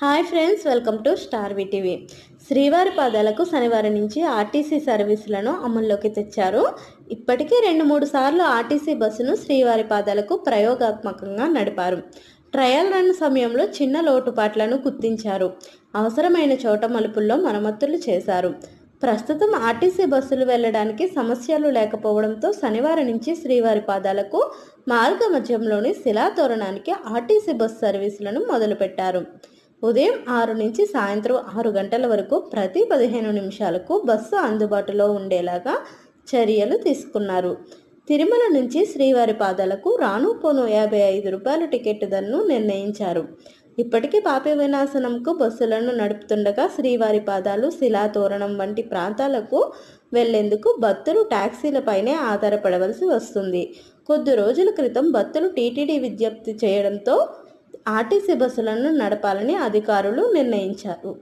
Hi friends welcome to star VTV. శ్రీవారి పాదాలకు శనివారం నుంచి ఆర్టీసీ సర్వీసులను అమల్లోకి తెచ్చారు. ఇప్పటికే రెండు మూడు సార్లు ఆర్టీసీ బస్సును శ్రీవారి పాదాలకు ప్రయోగాత్మకంగా నడిపారు. ట్రయల్ రన్ సమయంలో చిన్న లోటుపాట్లను గుర్తించారు. అవసరమైన చోట మలుపుల్లో మరమ్మతులు చేశారు. ప్రస్తుతం ఆర్టీసీ బస్సులు వెళ్ళడానికి సమస్యలు లేకపోవడంతో శనివారం నుంచి శ్రీవారి పాదాలకు మార్గ మధ్యంలోని శిలాతోరణానికి ఆర్టీసీ బస్ సర్వీసులను మొదలుపెట్టారు. ఉదయం ఆరు నుంచి సాయంత్రం ఆరు గంటల వరకు ప్రతి పదిహేను నిమిషాలకు బస్సు అందుబాటులో ఉండేలాగా చర్యలు తీసుకున్నారు. తిరుమల నుంచి శ్రీవారి పాదాలకు రాను పోను యాభై ఐదు రూపాయల టికెట్ ధరను నిర్ణయించారు. ఇప్పటికీ పాపి వినాశనంకు బస్సులను నడుపుతుండగా శ్రీవారి పాదాలు శిలా తోరణం వంటి ప్రాంతాలకు వెళ్ళేందుకు భక్తులు ట్యాక్సీలపైనే ఆధారపడవలసి వస్తుంది. కొద్ది రోజుల క్రితం భక్తులు టీటీడీ విజ్ఞప్తి చేయడంతో ఆర్టీసీ బస్సులను నడపాలని అధికారులు నిర్ణయించారు.